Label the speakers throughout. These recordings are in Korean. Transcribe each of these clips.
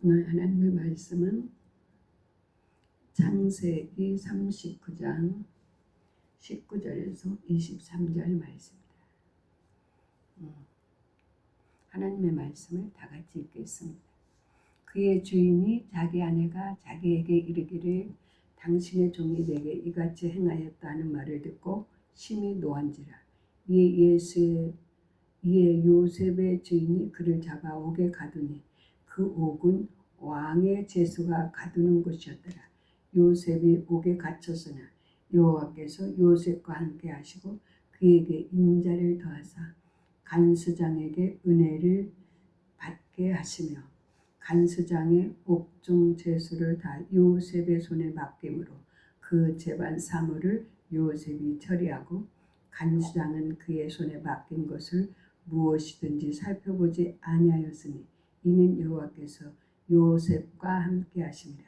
Speaker 1: 오늘 하나님의 말씀은 창세기 39장 19절에서 23절 말씀입니다. 음, 하나님의 말씀을 다 같이 읽겠습니다. 그의 주인이 자기 아내가 자기에게 이르기를 당신의 종이 내게 이같이 행하였다 하는 말을 듣고 심히 노한지라 이에 예수의 이에 요셉의 주인이 그를 잡아 옥에 가두니 그 옥은 왕의 제수가 가두는 곳이었더라. 요셉이 옥에 갇혔으나 여호와께서 요셉과 함께 하시고 그에게 인자를 더하사 간수장에게 은혜를 받게 하시며 간수장의 옥중 제수를 다 요셉의 손에 맡김으로 그 재반 사물을 요셉이 처리하고 간수장은 그의 손에 맡긴 것을 무엇이든지 살펴보지 아니하였으니 이는 여호와께서 요셉과 함께 하십니다.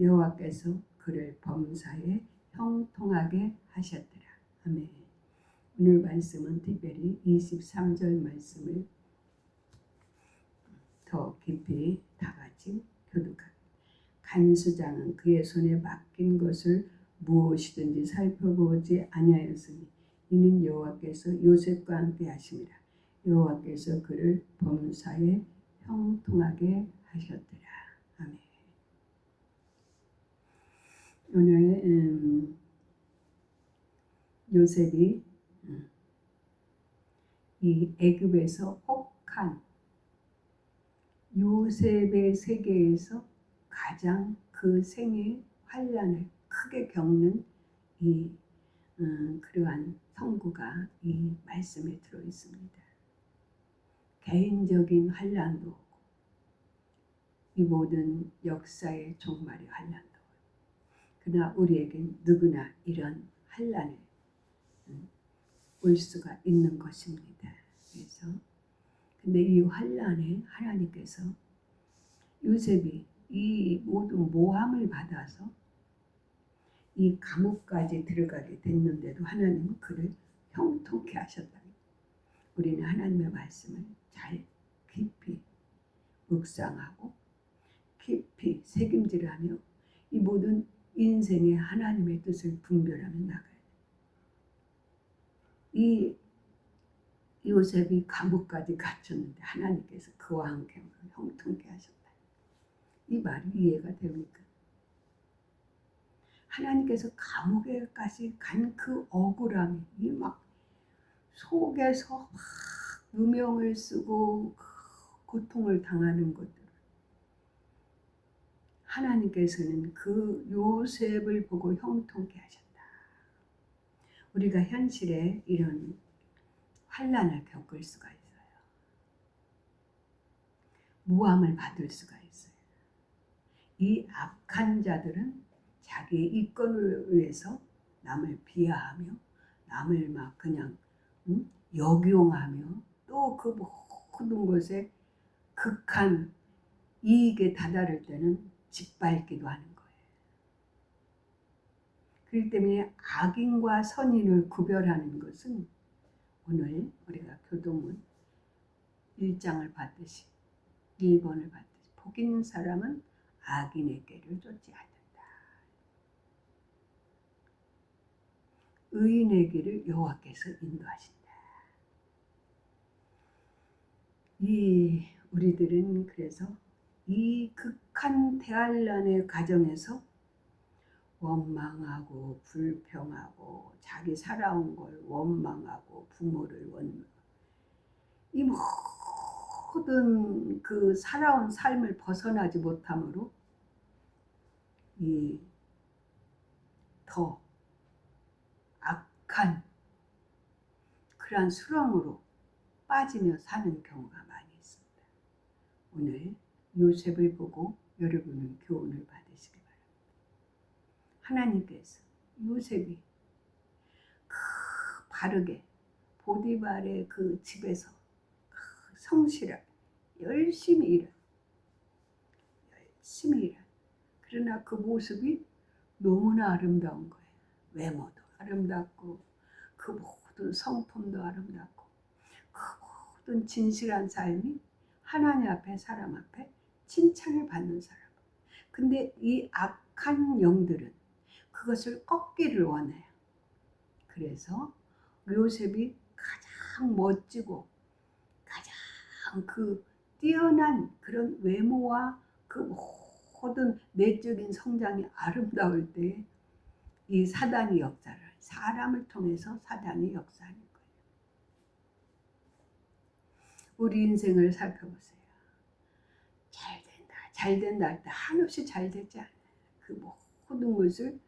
Speaker 1: 여호와께서 그를 범사에 형통하게 하셨더라. 아멘. 오늘 말씀은 특별히 23절 말씀을 더 깊이 다 같이 교독합니다. 간수장은 그의 손에 맡긴 것을 무엇이든지 살펴보지 아니하였으니 이는 여호와께서 요셉과 함께 하십니다. 여호와께서 그를 범사에 형통하게 하셨더라. 아멘. 오늘 음, 요셉이 음, 이 애굽에서 혹한 요셉의 세계에서 가장 그 생의 환란을 크게 겪는 이 음, 그러한 성구가 이 말씀에 들어 있습니다. 개인적인 환란도 오고 이 모든 역사의 종말의 환란도 그러나 우리에겐 누구나 이런 환란에 음, 올 수가 있는 것입니다. 그래서 근데 이 환란에 하나님께서 요셉이 이 모든 모함을 받아서 이 감옥까지 들어가게 됐는데도 하나님은 그를 형통케 하셨다. 우리는 하나님의 말씀을 잘 깊이 묵상하고 깊이 새김질하며 이 모든 인생의 하나님의 뜻을 분별하며 나가야 돼. 이 요셉이 감옥까지 갇혔는데 하나님께서 그와 함께 형통케 하셨다. 이 말이 이해가 됩니까? 하나님께서 감옥에까지 간 그 억울함이 막 속에서 막 누명을 쓰고 고통을 당하는 것들 하나님께서는 그 요셉을 보고 형통케 하셨다. 우리가 현실에 이런 환란을 겪을 수가 있어요. 모함을 받을 수가 있어요. 이 악한 자들은 자기의 이권을 위해서 남을 비하하며 남을 막 그냥 응? 역용하며 또 그 모든 것에 극한 이익에 다다를 때는 짓밟기도 하는 거예요. 그렇기 때문에 악인과 선인을 구별하는 것은 오늘 우리가 교동문 1장을 받듯이 1번을 받듯이 복 있는 사람은 길을 쫓지 않는다. 길을 여호와께서 인도하신다. 이 우리들은 그래서 이 극한 대환란의 과정에서 원망하고 불평하고 자기 살아온 걸 원망하고 부모를 원망 이 모든 그 살아온 삶을 벗어나지 못함으로 이 더 악한 그러한 수렁으로 빠지며 사는 경우가 많이 있습니다. 오늘 요셉을 보고 여러분은 교훈을 받으시기 바랍니다. 하나님께서 요셉이 그 바르게 보디발의 그 집에서 성실하게 열심히 일한 열심히 일한 그러나 그 모습이 너무나 아름다운 거예요. 외모도 아름답고 그 모든 성품도 아름답고 그 모든 진실한 삶이 하나님 앞에 사람 앞에 칭찬을 받는 사람. 근데 이 악한 영들은 그것을 꺾기를 원해요. 그래서 요셉이 가장 멋지고 가장 그 뛰어난 그런 외모와 그 모든 내적인 성장이 아름다울 때 이 사단이 역사를 사람을 통해서 사단이 거예요. 우리 인생을 살펴보세요. 잘 된다, 잘 된다 할 때 한없이 잘 되지 않아요. 그 모든 것을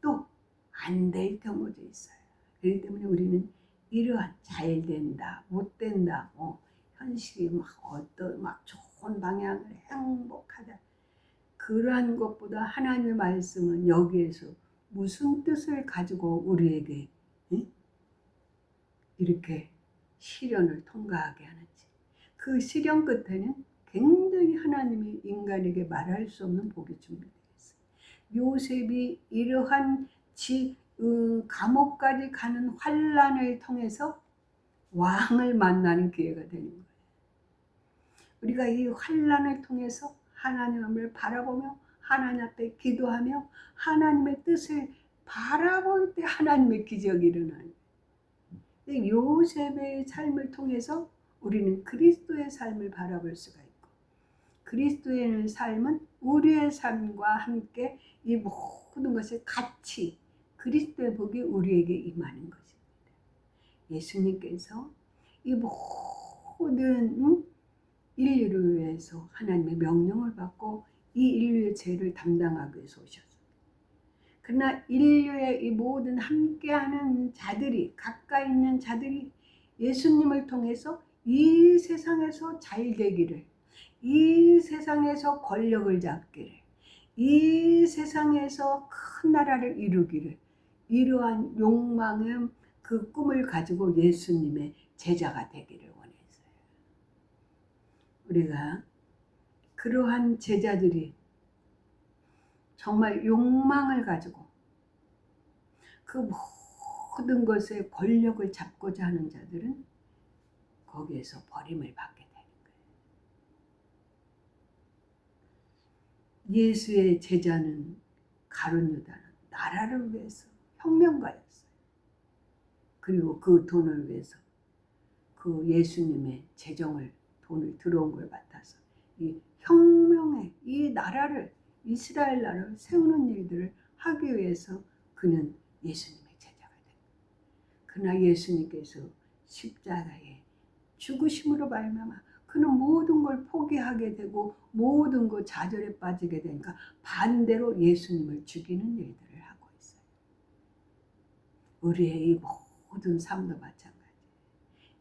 Speaker 1: 또 안 될 경우도 있어요. 그렇기 때문에 우리는 이러한 잘 된다, 못 된다, 뭐 현실이 막 어떤 막 좋은 방향을 행복하다 그러한 것보다 하나님의 말씀은 여기에서 무슨 뜻을 가지고 우리에게 응? 이렇게 시련을 통과하게 하는지 그 시련 끝에는 굉장히 하나님이 인간에게 말할 수 없는 복이 준비되어 있어요. 요셉이 이러한 지, 음, 감옥까지 가는 환란을 통해서 왕을 만나는 기회가 되는 거예요. 우리가 이 환란을 통해서 하나님을 바라보며 하나님 앞에 기도하며 하나님의 뜻을 바라볼 때 하나님의 기적이 일어나요. 요셉의 삶을 통해서 우리는 그리스도의 삶을 바라볼 수가 있고 그리스도의 삶은 우리의 삶과 함께 이 모든 것을 같이 그리스도의 복이 우리에게 임하는 것입니다. 예수님께서 이 모든 인류를 위해서 하나님의 명령을 받고 이 인류의 죄를 담당하기 위해서 오셨습니다. 그러나 인류의 이 모든 함께하는 자들이 가까이 있는 자들이 예수님을 통해서 이 세상에서 잘 되기를 이 세상에서 권력을 잡기를 이 세상에서 큰 나라를 이루기를 이러한 욕망의 그 꿈을 가지고 예수님의 제자가 되기를 원했어요. 우리가 그러한 제자들이 정말 욕망을 가지고 그 모든 것에 권력을 잡고자 하는 자들은 거기에서 버림을 받게 되는 거예요. 예수의 제자는 가룟 유다는 나라를 위해서 혁명가였어요. 그리고 그 돈을 위해서 그 예수님의 재정을 돈을 들어온 걸 맡아서 이 혁명의 이 나라를 이스라엘 나라를 세우는 일들을 하기 위해서 그는 예수님의 제자가 됩니다. 그러나 예수님께서 십자가에 죽으심으로 말미암아 그는 모든 걸 포기하게 되고 모든 것 좌절에 빠지게 되니까 반대로 예수님을 죽이는 일들을 하고 있어요. 우리의 이 모든 삶도 마찬가지.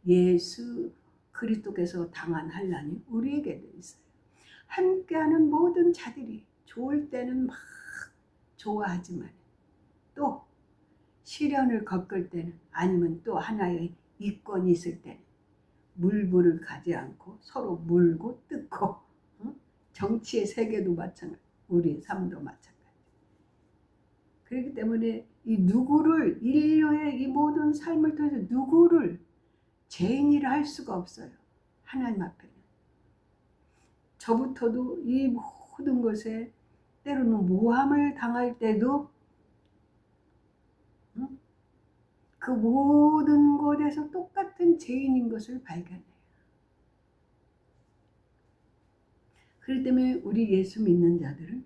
Speaker 1: 예수 그리스도께서 당한 환란이 우리에게도 있어요. 함께하는 모든 자들이 좋을 때는 막 좋아하지만 또 시련을 겪을 때는 아니면 또 하나의 이권이 있을 때는 물불을 가지 않고 서로 물고 뜯고 응? 정치의 세계도 마찬가지 우리의 삶도 마찬가지. 그렇기 때문에 이 누구를 인류의 이 모든 삶을 통해서 누구를 죄인이라 할 수가 없어요. 하나님 앞에는. 저부터도 이 모든 것에 때로는 모함을 당할 때도 응? 그 모든 것에서 똑같은 죄인인 것을 발견해요. 그렇기 때문에 우리 예수 믿는 자들은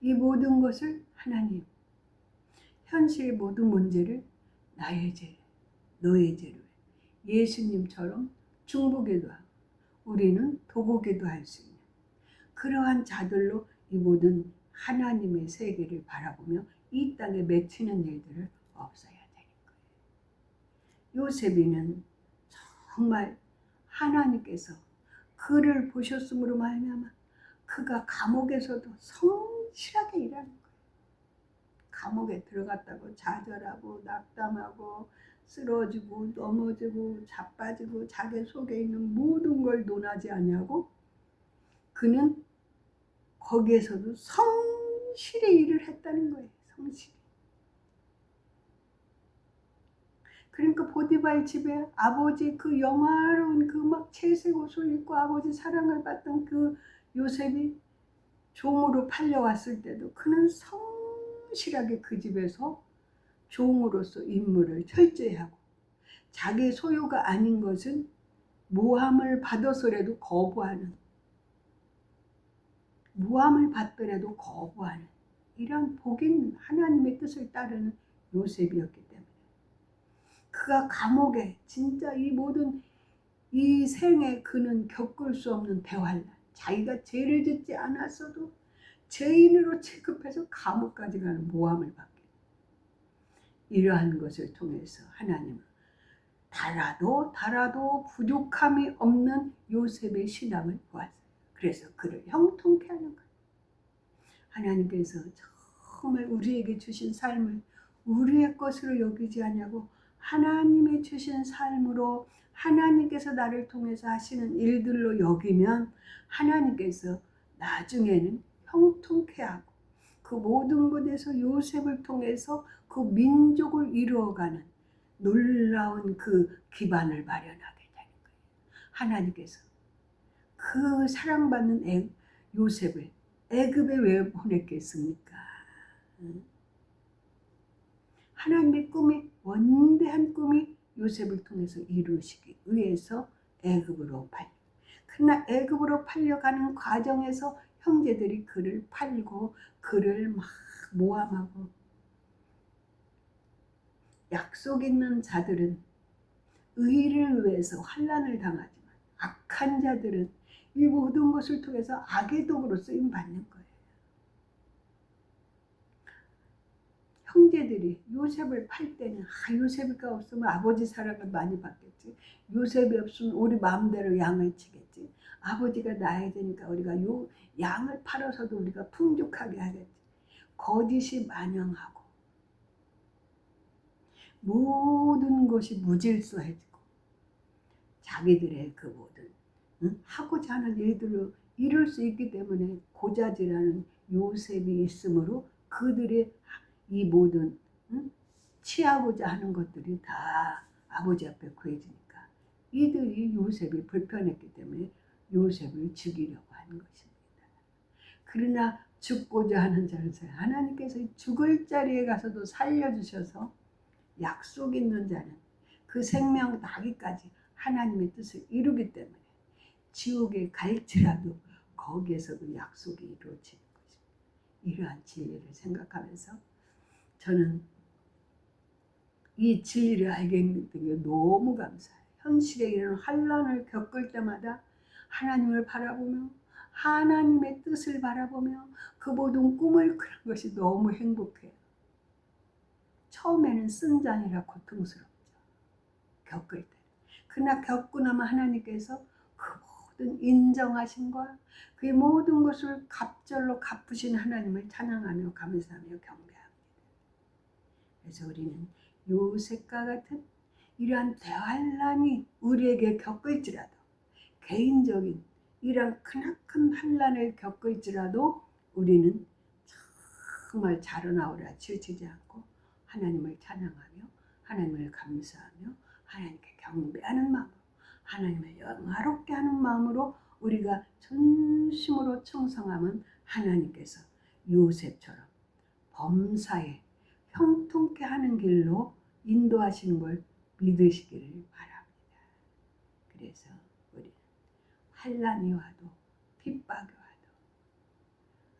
Speaker 1: 이 모든 것을 하나님, 현실의 모든 문제를 나의 죄, 너의 죄로 예수님처럼 중보기도 하고 우리는 도구기도 할 수 있는 그러한 자들로 이 모든 하나님의 세계를 바라보며 이 땅에 맺히는 일들을 없어야 되는 거예요. 요셉이는 정말 하나님께서 그를 보셨으므로 말미암아 그가 감옥에서도 성실하게 일하는 거예요. 감옥에 들어갔다고 좌절하고 낙담하고 쓰러지고 넘어지고 자빠지고 자기 속에 있는 모든 걸 논하지 아니하고 그는 거기에서도 성실히 일을 했다는 거예요. 성실히. 그러니까 보디발 집에 아버지 그 영화로운 그 막 채색 옷을 입고 아버지 사랑을 받던 그 요셉이 종으로 팔려왔을 때도 그는 성실하게 그 집에서 종으로서 임무를 철저히 하고 자기 소유가 아닌 것은 모함을 받아서라도 거부하는 모함을 받더라도 거부하는 이런 복인 하나님의 뜻을 따르는 요셉이었기 때문에 그가 감옥에 진짜 이 모든 이 생에 그는 겪을 수 없는 대환란 자기가 죄를 짓지 않았어도 죄인으로 취급해서 감옥까지 가는 모함을 받게 이러한 것을 통해서 하나님은 달아도 달아도 부족함이 없는 요셉의 신앙을 보았어요. 그래서 그를 형통케 하는 거예요. 하나님께서 정말 우리에게 주신 삶을 우리의 것으로 여기지 않냐고 하나님의 주신 삶으로 하나님께서 나를 통해서 하시는 일들로 여기면 하나님께서 나중에는 형통케 하고 그 모든 것에서 요셉을 통해서 그 민족을 이루어가는 놀라운 그 기반을 마련하게 되는 거예요. 하나님께서 그 사랑받는 애, 요셉을 애굽에 왜 보냈겠습니까? 응? 하나님의 꿈이 원대한 꿈이 요셉을 통해서 이루시기 위해서 애굽으로 팔려. 그러나 애굽으로 팔려가는 과정에서 형제들이 그를 팔고 그를 막 모함하고 약속 있는 자들은 의를 위해서 환란을 당하지만 악한 자들은 이 모든 것을 통해서 악의 도구로 쓰임 받는 거예요. 형제들이 요셉을 팔 때는 아 요셉이가 없으면 아버지 사랑을 많이 받겠지. 요셉이 없으면 우리 마음대로 양을 치겠지. 아버지가 나야 되니까 우리가 요 양을 팔아서도 우리가 풍족하게 하겠지. 거짓이 만영하고 모든 것이 무질서해지고 자기들의 그 모든 응? 하고자 하는 일들로 이룰 수 있기 때문에 고자질하는 요셉이 있으므로 그들의 이 모든 응? 취하고자 하는 것들이 다 아버지 앞에 구해지니까 이들이 요셉이 불편했기 때문에 요셉을 죽이려고 하는 것입니다. 그러나 죽고자 하는 자를 하나님께서 죽을 자리에 가서도 살려주셔서 약속 있는 자는 그 생명 나기까지 하나님의 뜻을 이루기 때문에 지옥에 갈지라도 거기에서도 약속이 이루어지는 것입니다. 이러한 진리를 생각하면서 저는 이 진리를 알게 된게 너무 감사해요. 현실에 이런 환란을 겪을 때마다 하나님을 바라보며 하나님의 뜻을 바라보며 그 모든 꿈을 그런 것이 너무 행복해요. 처음에는 쓴 잔이라 고통스럽죠. 겪을 때. 그러나 겪고 나면 하나님께서 그 모든 인정하심과 그 모든 것을 갑절로 갚으신 하나님을 찬양하며 감사하며 경배합니다. 그래서 우리는 요셉과 같은 이러한 대환란이 우리에게 겪을지라도 개인적인 이러한 크나큰 환란을 겪을지라도 우리는 정말 자라나오라 치우치지 않고 하나님을 찬양하며 하나님을 감사하며 하나님께 경배하는 마음으로 하나님을 영화롭게 하는 마음으로 우리가 전심으로 청성하면 하나님께서 요셉처럼 범사에 형통케 하는 길로 인도하시는 걸 믿으시기를 바랍니다. 그래서 우리 환란이 와도 핍박이 와도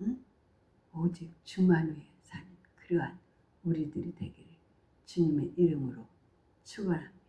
Speaker 1: 응? 오직 주만 위에 사는 그러한 우리들이 되기를 주님의 이름으로 축원합니다.